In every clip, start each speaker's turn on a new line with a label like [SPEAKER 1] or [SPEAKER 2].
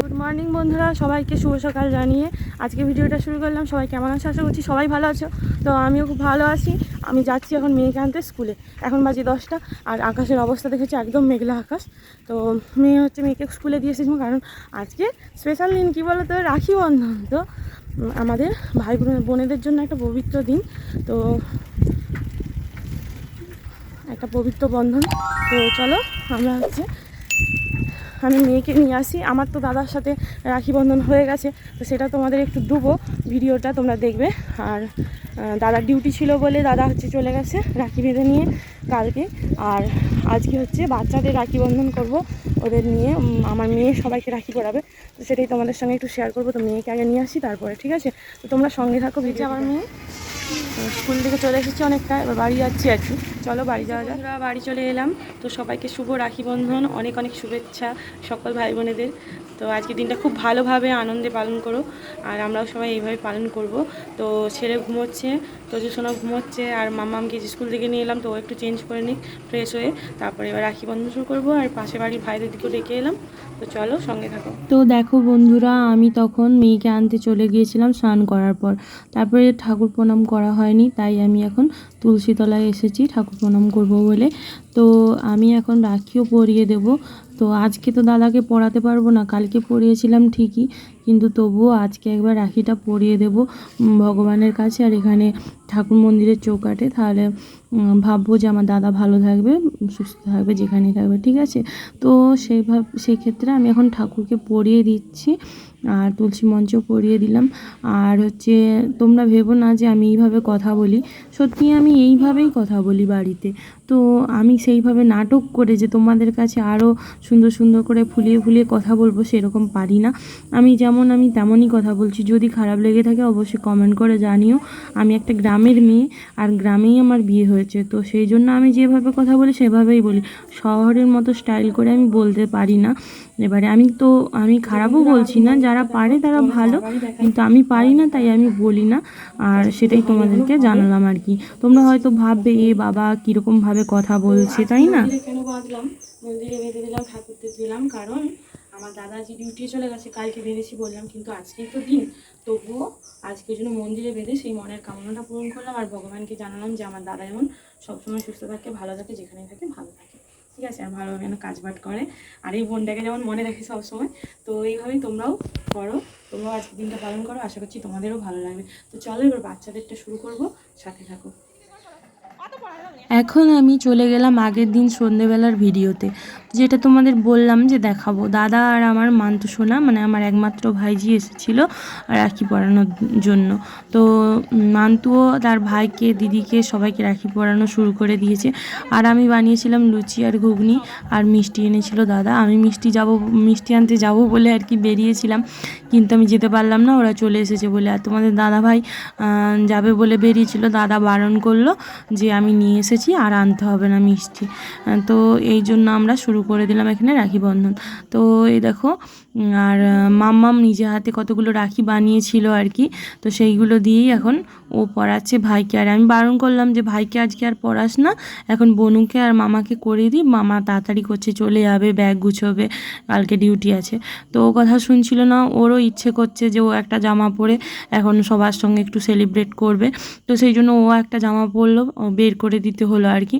[SPEAKER 1] Good morning বন্ধুরা। সবাইকে শুভ সকাল জানিয়ে আজকে ভিডিওটা শুরু করলাম। সবাই কেমন আছে? আশা করছি সবাই ভালো আছো। তো আমিও খুব ভালো আছি। আমি যাচ্ছি এখন মেয়েকে আনতে স্কুলে এখন বাজে দশটা আর আকাশের অবস্থা দেখেছি একদম মেঘলা আকাশ। তো মেয়ে হচ্ছে মেয়েকে স্কুলে দিয়ে এসেছিলাম কারণ আজকে স্পেশাল দিন, কী বলো তো রাখি বন্ধন। তো আমাদের ভাই বোনে- বোনেদের জন্য একটা পবিত্র দিন। তো একটা পবিত্র বন্ধন। তো চলো আমরা হচ্ছে আমি মেয়েকে নিয়ে আসি। আমার তো দাদার সাথে রাখি বন্ধন হয়ে গেছে তো সেটা তোমাদের একটু দেবো। ভিডিওটা তোমরা দেখবে। আর দাদার ডিউটি ছিল বলে দাদা হচ্ছে চলে গেছে রাখি বেঁধে নিয়ে কালকে। আর আজকে হচ্ছে বাচ্চাদের রাখি বন্ধন করব। ওদের নিয়ে আমার মেয়ে সবাইকে রাখি করাবে তো সেটাই তোমাদের সঙ্গে একটু শেয়ার করব। তো মেয়েকে আগে নিয়ে আসি তারপরে ঠিক আছে? তো তোমরা সঙ্গে থাকো ভিডিও আমার মেয়ে। স্কুল থেকে চলে এসেছি অনেকটা এবার বাড়ি যাচ্ছি আর কি। চলো বাড়ি যাওয়া যাক। বাড়ি চলে এলাম। তো সবাইকে শুভ রাখি বন্ধন অনেক অনেক শুভেচ্ছা সকল ভাই বোনেদের। তো আজকে দিনটা খুব ভালোভাবে আনন্দে পালন করো আর আমরাও সবাই এইভাবে পালন করব। তো ছেলে ঘুমোচ্ছে তো সোনা ঘুমোচ্ছে আর মামামকে স্কুল থেকে নিয়ে এলাম তো ও একটু চেঞ্জ করে নিক ফ্রেশ হয়ে। তারপরে এবার রাখি বন্ধন শুরু করব আর পাশে বাড়ির ভাইদের দিকেও ডেকে এলাম। তো চলো সঙ্গে থাকো।
[SPEAKER 2] তো দেখো বন্ধুরা আমি তখন মেয়েকে আনতে চলে গিয়েছিলাম স্নান করার পর। তারপরে ঠাকুর প্রণাম করা হয়নি, তাই আমি এখন তুলসী তলায় এসেছি, ঠাকুর প্রণাম করব বলে। তো আমি এখন রাখিও পরিয়ে দেব। তো আজকে তো দাদাকে পড়াতে পারব না, কালকে পরিয়েছিলাম ঠিকই, কিন্তু তবুও আজকে একবার রাখিটা পরিয়ে দেব ভগবানের কাছে। আর এখানে ঠাকুর মন্দিরের চৌকাটে তাহলে ভাববো যে আমার দাদা ভালো থাকবে, সুস্থ থাকবে, যেখানেই থাকবে, ঠিক আছে? তো সেইভাবে সেই ক্ষেত্রে আমি এখন ঠাকুরকে পরিয়ে দিচ্ছি। আর তুলসী মঞ্চ পরিয়ে দিলাম। আর হচ্ছে তোমরা ভেবো না যে আমি এইভাবে কথা বলি। সত্যি আমি এইভাবেই কথা বলি বাড়িতে। তো আমি সেইভাবে নাটক করে যে তোমাদের কাছে আরও সুন্দর সুন্দর করে ফুলিয়ে ফুলিয়ে কথা বলব সেরকম পারি না। আমি যেমন আমি তেমনই কথা বলছি। যদি খারাপ লেগে থাকে অবশ্যই কমেন্ট করে জানিও। আমি একটা গ্রামের মেয়ে আর গ্রামেই আমার বিয়ে হয়েছে। তো সেই জন্য আমি যেভাবে কথা বলি সেভাবেই বলি। শহরের মতো স্টাইল করে আমি বলতে পারি না। এবারে আমি তো আমি খারাপও বলছি না। যারা পারে তারা ভালো। কিন্তু আমি পারি না তাই আমি বলি না। আর সেটাই তোমাদেরকে জানালাম আর কি। তোমরা হয়তো ভাববে, এ বাবা, কীরকমভাবে কথা বলছে তাই না?
[SPEAKER 1] কেন বাঁধলাম? মন্দিরে বেঁধে দিলাম ঠাকুরতে দিলাম কারণ আমার দাদা যে ডিউটি চলে গেছে কালকে বেঁধেছি বললাম কিন্তু আজকেই তো দিন। তবুও আজকের জন্য মন্দিরে বেঁধে সেই মনের কামনাটা পূরণ করলাম আর ভগবানকে জানালাম যে আমার দাদা যেমন সবসময় সুস্থ থাকে ভালো থাকে যেখানে থাকে ভালো থাকে। ঠিক আছে আর ভালোভাবে যেন কাজবাজ করে। আর এই বোনটাকে যেমন মনে রাখে সবসময় তো এইভাবেই তোমরাও করো তোমরাও আজকের দিনটা পালন করো আশা করছি তোমাদেরও ভালো লাগবে। তো চলো এবার বাচ্চাদেরটা শুরু করব সাথে থাকো।
[SPEAKER 2] এখন আমি চলে গেলাম আগের দিন সন্ধেবেলার ভিডিওতে, যেটা তোমাদের বললাম যে দেখাবো। দাদা আর আমার মান্তু সোনা মানে আমার একমাত্র ভাইজি এসেছিল রাখি পরানোর জন্য। তো মান্তুও তার ভাইকে, দিদিকে সবাইকে রাখি পরানো শুরু করে দিয়েছে। আর আমি বানিয়েছিলাম লুচি আর ঘুগনি আর মিষ্টি এনেছিল দাদা। আমি মিষ্টি যাব, মিষ্টি আনতে যাব বলে আর কি বেরিয়েছিলাম, কিন্তু আমি যেতে পারলাম না, ওরা চলে এসেছে বলে। আর তোমাদের দাদা ভাই যাবে বলে বেরিয়েছিল, দাদা বারণ করল যে আমি নিয়ে এসেছি। আর আনতে হবে না মিষ্টি। তো এই জন্য আমরা শুরু করে দিলাম এখানে রাখি বন্ধন। তো এই দেখো আর মাম্মাম নিজে হাতে কতগুলো রাখি বানিয়েছিল আর কি, তো সেইগুলো দিয়েই এখন ও পড়াচ্ছে ভাইকে। আর আমি বারণ করলাম যে, ভাইকে আজকে আর পড়াস না, এখন বনুকে আর মামাকে করে দিই মামা তাড়াতাড়ি করছে, চলে যাবে, ব্যাগ গুছোবে, কালকে ডিউটি আছে। তো ও কথা শুনছিল না, ওরও ইচ্ছে করছে যে ও একটা জামা পরে এখন সবার সঙ্গে একটু সেলিব্রেট করবে। তো সেই জন্য ও একটা জামা পরলো বের করে দিতে হলো আর কি।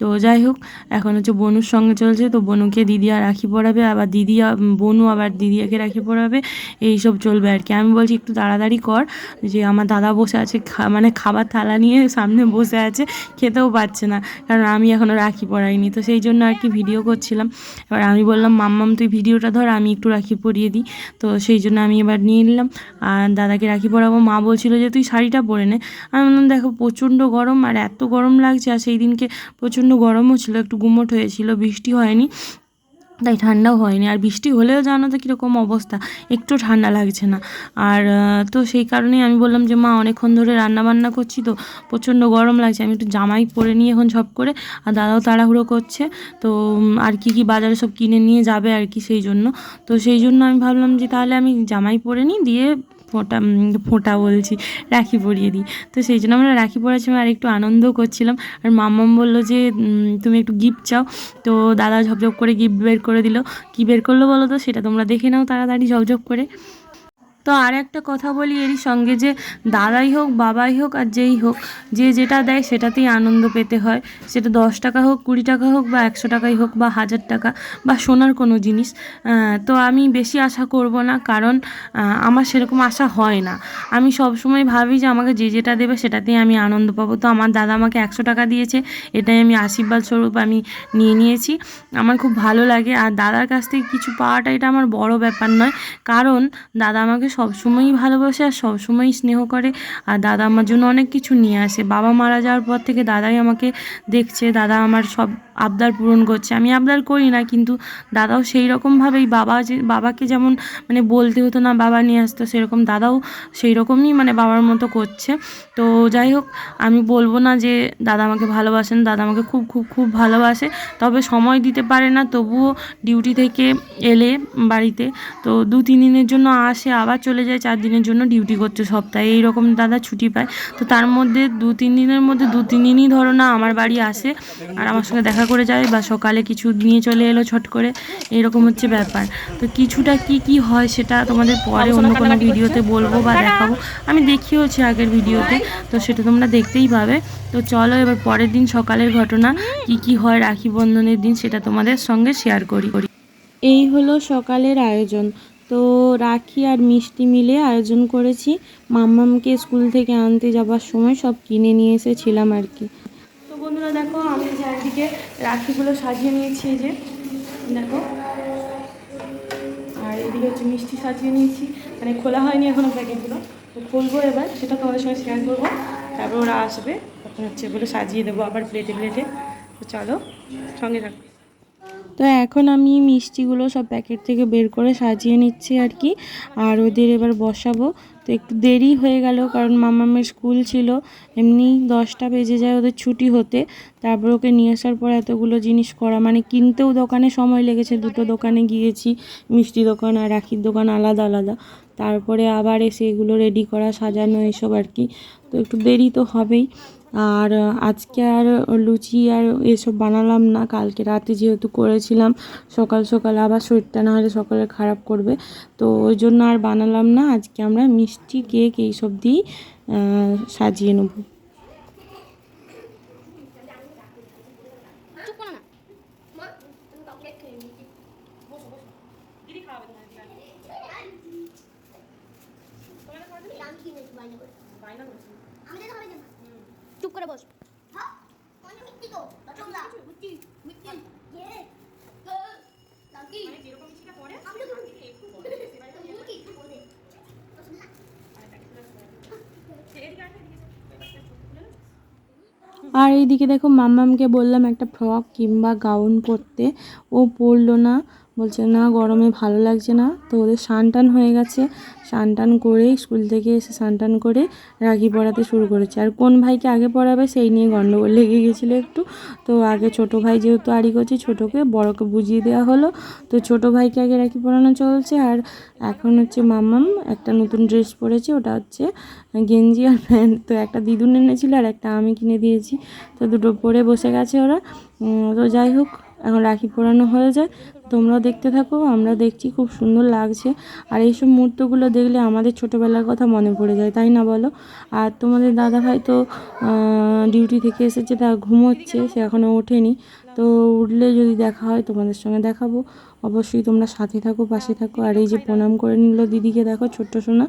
[SPEAKER 2] তো যাই হোক, এখন হচ্ছে বনুর সঙ্গে চলছে, তো বনুকে দিদি আর রাখি পরাবে আবার দিদি বনু আবার দিদিকে রাখি পরাবে এই সব চলবে আর কি। আমি বলছি, একটু তাড়াতাড়ি কর। যে আমার দাদা বসে আছে মানে খাবার থালা নিয়ে সামনে বসে আছে, খেতেও পাচ্ছে না, কারণ আমি এখনও রাখি পরাইনি তো সেই জন্য আর কি ভিডিও করছিলাম। এবার আমি বললাম, মাম্মাম, তুই ভিডিওটা ধর, আমি একটু রাখি পরিয়ে দিই। তো সেই জন্য আমি এবার নিয়ে নিলাম। আর দাদাকে রাখি পরাবো মা বলছিল যে, তুই শাড়িটা পরে নে। আমি বললাম, দেখো, প্রচণ্ড গরম, আর এত গরম লাগছে। আর সেই দিনকে প্রচণ্ড গরমও ছিল, একটু গুমোট হয়েছিল, বৃষ্টি হয়নি। তাই ঠান্ডাও হয়নি। আর বৃষ্টি হলেও জানো তো কীরকম অবস্থা, একটু ঠান্ডা লাগছে না। আর তো সেই কারণেই আমি বললাম যে, মা, অনেকক্ষণ ধরে রান্না বান্না করছি তো, প্রচণ্ড গরম লাগছে। আমি একটু জামাই পরে নিয়ে এখন সব করে, আর দাদাও তাড়াহুড়ো করছে। তো আর কি কি বাজারে সব কিনে নিয়ে যাবে আর কি সেই জন্য। তো সেই জন্য আমি ভাবলাম যে, তাহলে আমি জামাই পরে নিই, দিয়ে ফোঁটা ফোঁটা বলছি, রাখি পরিয়ে দিই। তো সেই জন্য আমরা রাখি পরার সময় আর একটু আনন্দ করছিলাম। আর মাম্মাম বলল যে তুমি একটু গিফট চাও। তো দাদা ঝপঝপ করে গিফট বের করে দিল। কি বের করল বলো তো? সেটা তোমরা দেখে নাও তাড়াতাড়ি ঝপঝপ করে। তো আর একটা কথা বলি এরই সঙ্গে যে দাদাই হোক, বাবাই হোক আর যেই হোক, যে যেটা দেয় সেটাতেই আনন্দ পেতে হয়। সেটা দশ টাকা হোক, কুড়ি টাকা হোক বা একশো টাকাই হোক বা হাজার টাকা বা সোনার কোনো জিনিস তো আমি বেশি আশা করব না কারণ আমার সেরকম আশা হয় না। আমি সবসময় ভাবি যে আমাকে যে যেটা দেবে সেটাতেই আমি আনন্দ পাবো। তো আমার দাদা আমাকে একশো টাকা দিয়েছে, এটাই আমি আশীর্বাদ স্বরূপ আমি নিয়ে নিয়েছি। আমার খুব ভালো লাগে। আর দাদার কাছ থেকে কিছু পাওয়াটা এটা আমার বড় ব্যাপার নয়। কারণ দাদা আমাকে সবসময়ই ভালোবাসে আর সবসময়ই স্নেহ করে। আর দাদা আমার জন্য অনেক কিছু নিয়ে আসে। বাবা মারা যাওয়ার পর থেকে দাদাই আমাকে দেখছে। দাদা আমার সব আবদার পূরণ করছে। আমি আবদার করি না, কিন্তু দাদাও সেই রকমভাবেই বাবা যে, বাবাকে যেমন মানে বলতে হতো না, বাবা নিয়ে আসতো, সেরকম দাদাও সেই রকমই মানে বাবার মতো করছে। তো যাই হোক, আমি বলব না যে দাদা আমাকে ভালোবাসেন, দাদা আমাকে খুব খুব খুব ভালোবাসে, তবে সময় দিতে পারে না, তবুও ডিউটি থেকে এলে বাড়িতে, তো দু, তিন দিনের জন্য আসে, আবার চলে যায়, চার দিনের জন্য ডিউটি করতে সপ্তাহে, এইরকম দাদা ছুটি পায়। তো তার মধ্যে দু, তিন দিনের মধ্যে দু, তিন দিনই ধরো না আমার বাড়ি আসে, আর আমার সঙ্গে দেখা করে যায় বা সকালে কিছু নিয়ে চলে এলো ছট করে এরকম হচ্ছে ব্যাপার। তো কিছুটা কি কি হয় সেটা তোমাদের পরে অন্য কোনো ভিডিওতে বলব বা দেখাবো। আমি দেখিয়েওছি আগের ভিডিওতে তো সেটা তোমরা দেখতেই পাবে। তো চলো এবার পরের দিন সকালের ঘটনা কি কি হয় রাখি বন্ধনের দিন সেটা তোমাদের সঙ্গে শেয়ার করি। এই হলো সকালের আয়োজন। তো রাখি আর মিষ্টি মিলে আয়োজন করেছি। মাম্মামকে স্কুল থেকে আনতে যাবার সময় সব কিনে নিয়ে এসেছিলাম আর কি।
[SPEAKER 1] তো বন্ধুরা দেখো, আমি একদিকে রাখিগুলো সাজিয়ে নিয়েছি যে, দেখো। আর এদিকে হচ্ছে মিষ্টি সাজিয়ে নিয়েছি। মানে খোলা হয়নি এখনও প্যাকেটগুলো। তো খুলবো এবার, সেটা তোমাদের সঙ্গে শেয়ার করব। তারপর ওরা আসবে, তখন হচ্ছে এগুলো সাজিয়ে দেবো আবার প্লেটে প্লেটে তো চলো, সঙ্গে থাকো।
[SPEAKER 2] তো এখন আমি মিষ্টিগুলো সব প্যাকেট থেকে বের করে সাজিয়ে নিচ্ছি আর কি। আর ওদের এবার বসাবো। তো একটু দেরি হয়ে গেল কারণ মামামের স্কুল ছিল। এমনি দশটা বেজে যায় ওদের ছুটি হতে। তারপর ওকে নিয়ে আসার পর এতগুলো জিনিস করা মানে কিনতেও দোকানে সময় লেগেছে। দুটো দোকানে গিয়েছি, মিষ্টি দোকান আর রাখির দোকান আলাদা আলাদা। তারপরে আবার এসে এগুলো রেডি করা, সাজানো, এসব আর কি। তো একটু দেরি তো হবেই। আর আজকে আর লুচি আর এসব বানালাম না। কালকে রাতে যেহেতু করেছিলাম, সকাল সকাল আবার শরীরটা না হলে সকালে খারাপ করবে। তো ওই জন্য আর বানালাম না। আজকে আমরা মিষ্টি কেক এইসব দিয়েই সাজিয়ে নেব
[SPEAKER 3] চুপ করে বস হ্যাঁ মানে মিথ্যি তো তোমরা মিথ্যি মিথ্যি ইয়ে লাকি মানে যেরকম মিষ্টিটা পড়ে আমি তো একটু বলে তুমি কি একটু বলে
[SPEAKER 2] আর এইদিকে দেখো মাম্মামকে বললাম একটা ফ্রক কিংবা গাউন পরতে। ও পরলো না। বলছে, না, গরমে ভালো লাগছে না। তো ওদের টান হয়ে গেছে। টান করে স্কুল থেকে এসে টান করে রাখি পড়াতে শুরু করেছে। আর কোন ভাইকে আগে পড়াবে সেই নিয়ে গন্ডগোল লেগে গেছিল একটু। তো আগে ছোট ভাই যেহেতু আড়ি করছে, ছোটোকে, বড়কে বুঝিয়ে দেওয়া হলো। তো ছোট ভাইকে আগে রাখি পরানো চলছে। আর এখন হচ্ছে মাম্মাম একটা নতুন ড্রেস পরেছে, ওটা হচ্ছে গেঞ্জি আর প্যান্ট। তো একটা দিদুন এনেছিল আর একটা আমি কিনে দিয়েছি। তো দুটো পরে বসে গেছে ওরা। তো যাই হোক এখন রাখি পরানো হয়ে যায়। তোমরাও দেখতে থাকো, আমরা দেখছি খুব সুন্দর লাগছে। আর এইসব মুহূর্তগুলো দেখলে আমাদের ছোটোবেলার কথা মনে পড়ে যায়, তাই না বলো? আর তোমাদের দাদা ভাই তো ডিউটি থেকে এসেছে, তা ঘুমোচ্ছে, সে এখনও ওঠেনি। তো উঠলে যদি দেখা হয়, তোমাদের সঙ্গে দেখাবো। অবশ্যই তোমরা সাথে থাকো, পাশে থাকো। আর এই যে প্রণাম করে নিল দিদিকে, দেখো ছোট্ট সোনা।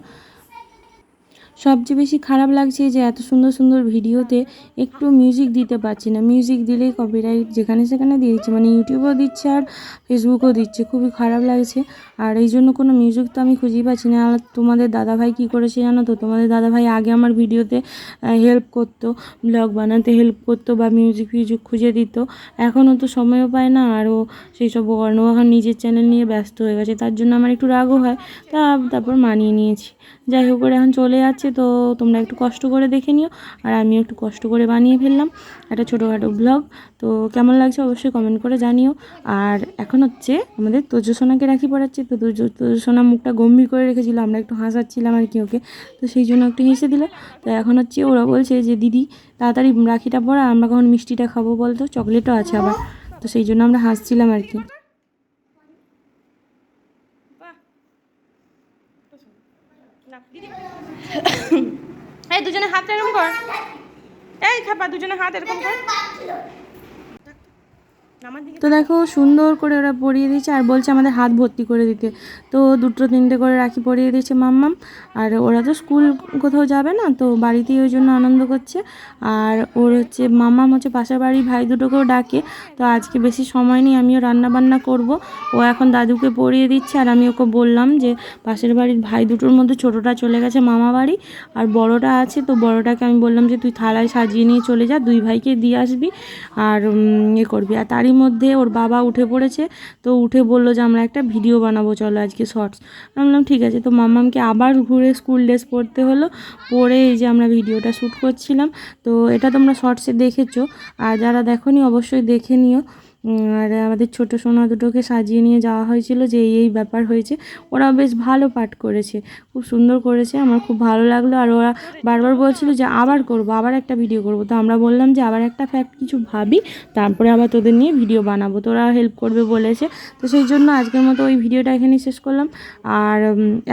[SPEAKER 2] সবচেয়ে বেশি খারাপ লাগছে যে এত সুন্দর সুন্দর ভিডিওতে একটু মিউজিক দিতে পারছি না। মিউজিক দিলেই কপিরাইট যেখানে সেখানে দিয়ে দিচ্ছে মানে ইউটিউবেও দিচ্ছে আর ফেসবুকেও দিচ্ছে। খুবই খারাপ লাগছে। আর এই জন্য কোনো মিউজিক তো আমি খুঁজেই পাচ্ছি না। আর তোমাদের দাদাভাই কী করেছে জানো তো? তোমাদের দাদাভাই আগে আমার ভিডিওতে হেল্প করতো ব্লগ বানাতে হেল্প করতো বা মিউজিক ফিউজিক খুঁজে দিত। এখনও তো সময়ও পায় না আর ও সেই সব এখন নিজের চ্যানেল নিয়ে ব্যস্ত হয়ে গেছে। তার জন্য আমার একটু রাগও হয়। তা, তারপর মানিয়ে নিয়েছি। যাই হোক, ওরা এখন চলে যাচ্ছে। লাগছে তো তোমরা একটু কষ্ট করে দেখে নিও। আর আমিও একটু কষ্ট করে বানিয়ে ফেললাম একটা ছোটোখাটো ব্লগ তো কেমন লাগছে অবশ্যই কমেন্ট করে জানিও। আর এখন হচ্ছে আমাদের তোজসোনাকে রাখি পড়াচ্ছে। তো তোজসোনা মুখটা গম্ভীর করে রেখেছিল, আমরা একটু হাসাচ্ছিলাম আর কি ওকে। তো সেই জন্য একটু হেসে দিল। তো এখন হচ্ছে ওরা বলছে যে, দিদি, তাড়াতাড়ি রাখিটা পড়া, আমরা কখন মিষ্টিটা খাব বলতো? চকলেটও আছে আবার। তো সেই জন্য আমরা হাসছিলাম আর কি।
[SPEAKER 1] এই দুজনে হাত এরকম কর। এই খাপা দুজনে হাত এরকম কর।
[SPEAKER 2] তো দেখো, সুন্দর করে ওরা পরিয়ে দিয়েছে আর বলছে আমাদের হাত ভর্তি করে দিতে। তো দুটো তিনটে করে রাখি পরিয়ে দিয়েছে মাম্মাম। আর ওরা তো স্কুল কোথাও যাবে না, তো বাড়িতেই ওই জন্য আনন্দ করছে। আর ওর হচ্ছে, মাম্মাম হচ্ছে পাশের বাড়ির ভাই দুটোকেও ডাকে। তো আজকে বেশি সময় নেই, আমিও রান্না বান্না করব। ও এখন দাদুকে পরিয়ে দিচ্ছে আর আমি ওকে বললাম যে, পাশের বাড়ির ভাই দুটোর মধ্যে ছোটোটা চলে গেছে মামা বাড়ি আর বড়টা আছে। তো বড়টাকে আমি বললাম যে, তুই থালায় সাজিয়ে নিয়ে চলে যা, দুই ভাইকে দিয়ে আসবি আর ইয়ে করবি। আর তারই মধ্যে ওর বাবা উঠে পড়েছে, তো উঠে বলল যে আমরা একটা ভিডিও বানাবো, চলো আজকে শর্টস। আমি বললাম, ঠিক আছে। তো মাম্মামকে আবার ঘুরে স্কুল ড্রেস পড়তে হলো, পরে এই যে আমরা ভিডিওটা শ্যুট করছিলাম। তো এটা তোমরা শর্টসে দেখেছ, আর যারা দেখো অবশ্যই দেখে নিও। আর আমাদের ছোট সোনা দুটোকে সাজিয়ে নিয়ে যাওয়া হয়েছিল যে এই এই ব্যাপার হয়েছে। ওরা বেশ ভালো পাঠ করেছে, খুব সুন্দর করেছে, আমার খুব ভালো লাগল। আর ওরা বারবার বলছিল যে আবার করব, আবার একটা ভিডিও করব। তো আমরা বললাম যে আবার একটা ফ্যাক্ট কিছু ভাবি, তারপরে আবার তোদের নিয়ে ভিডিও বানাবো। তোরা হেল্প করবে বলেছে। তো সেই জন্য আজকের মতো ওই ভিডিওটা এখানেই শেষ করলাম। আর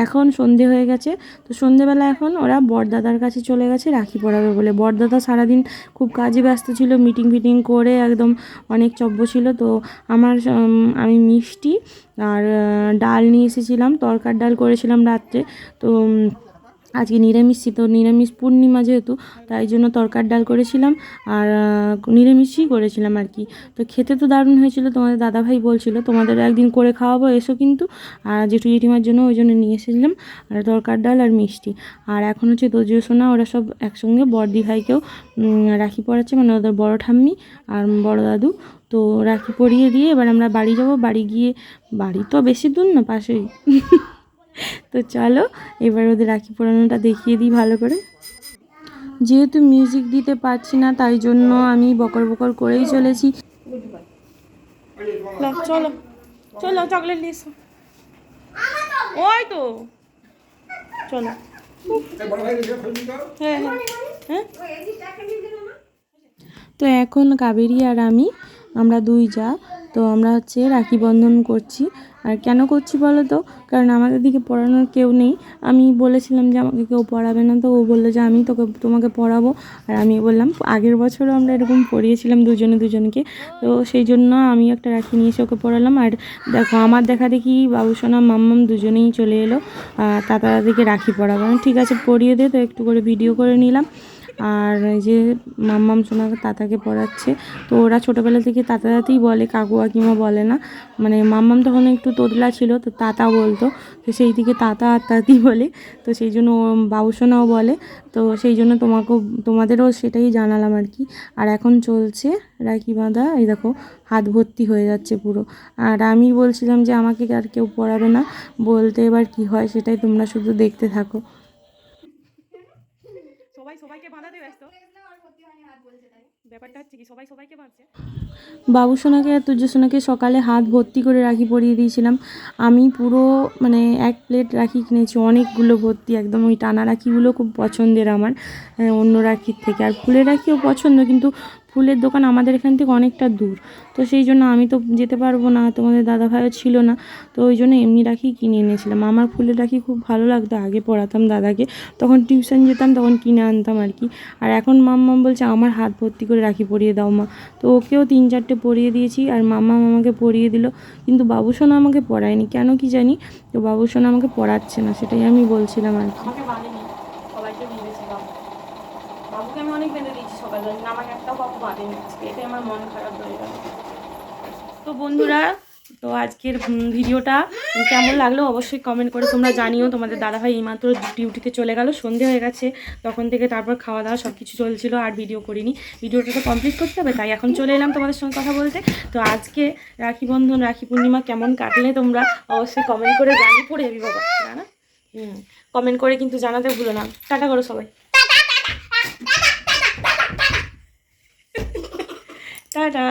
[SPEAKER 2] এখন সন্ধে হয়ে গেছে। তো সন্ধেবেলা এখন ওরা বরদাদার কাছে চলে গেছে, রাখি পড়াবে বলে। বরদাদা সারাদিন খুব কাজে ব্যস্ত ছিল মিটিং ফিটিং করে একদম অনেক চব্য ছিল। তো আমার আমি মিষ্টি আর ডাল নিয়ে এসেছিলাম তরকার ডাল করেছিলাম রাত্রে। তো আজকে নিরামিষ তো নিরামিষ পূর্ণিমা যেহেতু, তাই জন্য তরকার ডাল করেছিলাম আর নিরামিষই করেছিলাম আর কি। তো খেতে তো দারুণ হয়েছিল, তোমাদের দাদাভাই বলছিল, তোমাদের একদিন করে খাওয়াবো, এসো কিন্তু। আর জেঠু জেঠিমার জন্য ওই জন্য নিয়ে এসেছিলাম, আর তরকার ডাল আর মিষ্টি। আর এখন হচ্ছে দোজিও সোনা, ওরা সব একসঙ্গে বড়দি ভাইকেও রাখি পড়াচ্ছে মানে ওদের বড় ঠাম্মি আর বড় দাদু। তো রাখি পরিয়ে দিয়ে এবার আমরা বাড়ি যাব, বাড়ি গিয়ে, বাড়ি তো বেশি দূর না, পাশেই। তো চলো এবার ওদের রাখি পরানোটা দেখিয়ে দিই ভালো করে। যেহেতু মিউজিক দিতে পারছি না তাই জন্য আমি বকর বকর করেই চলেছি।
[SPEAKER 1] চলো চলো চকলেট নিয়ে ওই তো। চলো। হ্যাঁ হ্যাঁ হ্যাঁ।
[SPEAKER 2] তো এখন কাবেরি আর আমি আমরা দুই যা তো আমরা হচ্ছে রাখি বন্ধন করছি। আর কেন করছি বলো তো? কারণ আমাদের দিকে পড়ানোর কেউ নেই। আমি বলেছিলাম যে আমাকে কেউ পড়াবে না তো ও বলল যে আমি তোকে, তোমাকে পড়াবো। আর আমি বললাম, আগের বছরও আমরা এরকম পড়িয়েছিলাম দুজনে দুজনকে। তো সেই জন্য আমি একটা রাখি নিয়ে এসে ওকে পড়ালাম। আর দেখো, আমার দেখা দেখি বাবুসোনা মাম্মাম দুজনেই চলে এলো। আর তাতা দাদিকে রাখি পড়াবো। ঠিক আছে, পড়িয়ে দে। তো একটু করে ভিডিও করে নিলাম। আর এই যে মাম্মাম সোনাকে তাতাকে পড়াচ্ছে। তো ওরা ছোটোবেলা থেকে তাতা তাতেই বলে, কাকু কাকিমা বলে না। মানে মাম্মাম তখন একটু তোতলা ছিল, তো তাতা বলতো। তো সেই দিকে তাতা আর তাতি বলে, তো সেই জন্য ও বাবুসোনাও বলে। তো সেই জন্য তোমাকেও, তোমাদেরও সেটাই জানালাম আর কি। আর এখন চলছে রাখি বাঁধা, এই দেখো হাত ভর্তি হয়ে যাচ্ছে পুরো। আর আমি বলছিলাম যে আমাকে আর কেউ পড়াবে না। বলতে এবার কি হয় সেটাই তোমরা শুধু দেখতে থাকো। বাবু সোনাকে আর তুজ সোনাকে সকালে হাত ভর্তি করে রাখি পরিয়ে দিয়েছিলাম। আমি পুরো মানে এক প্লেট রাখি কিনেছি, অনেকগুলো ভর্তি, একদম ওই টানা রাখিগুলো খুব পছন্দের আমার অন্য রাখির থেকে। আর ফুলের রাখিও পছন্দ, কিন্তু ফুলের দোকান আমাদের এখান থেকে অনেকটা দূর। তো সেই জন্য আমি তো যেতে পারব না, তোমাদের দাদা ভাইও ছিল না। তো ওই জন্য এমনি রাখি কিনে এনেছিলাম। আমার ফুলের রাখি খুব ভালো লাগতো, আগে পড়াতাম দাদাকে। তখন টিউশন যেতাম, তখন কিনে আনতাম আর কি। আর এখন মাম্মাম বলছে, আমার হাত ভর্তি করে রাখি পরিয়ে দাও মা। তো ওকেও তিন চারটে পরিয়ে দিয়েছি আর মাম্মা আমাকে পরিয়ে দিল। কিন্তু বাবুসোনা আমাকে পড়ায়নি কেন কি জানি? তো বাবুসোনা আমাকে পড়াচ্ছে না, সেটাই আমি বলছিলাম আর কি
[SPEAKER 1] আমাকে বাঁধেনি সবাইকে বেঁধেছে বাবু বাবুকে আমি অনেক বেঁধে দিয়েছি সকালবেলা কিন্তু আমাকে একটাও আজকে এটাই আমার মন খারাপ হয়ে গেল। তো বন্ধুরা তো আজকের ভিডিওটা কেমন লাগল অবশ্যই কমেন্ট করে তোমরা জানিও। তোমাদের দাদাভাই এইমাত্র ডিউটিতে চলে গেল সন্ধে হয়ে গেছে। তখন থেকে তারপর খাওয়া দাওয়া সব কিছু চলছিল আর ভিডিও করিনি। ভিডিওটা তো কমপ্লিট করতে হবে তাই এখন চলে এলাম তোমাদের সঙ্গে কথা বলতে। তো আজকে রাখি বন্ধন রাখি পূর্ণিমা কেমন কাটলে তোমরা অবশ্যই কমেন্ট করে জানি পড়ে যাবি বাবা। না না হুম কমেন্ট করে কিন্তু জানাতে ভুলো না। টাটা করো সবাই। টাটা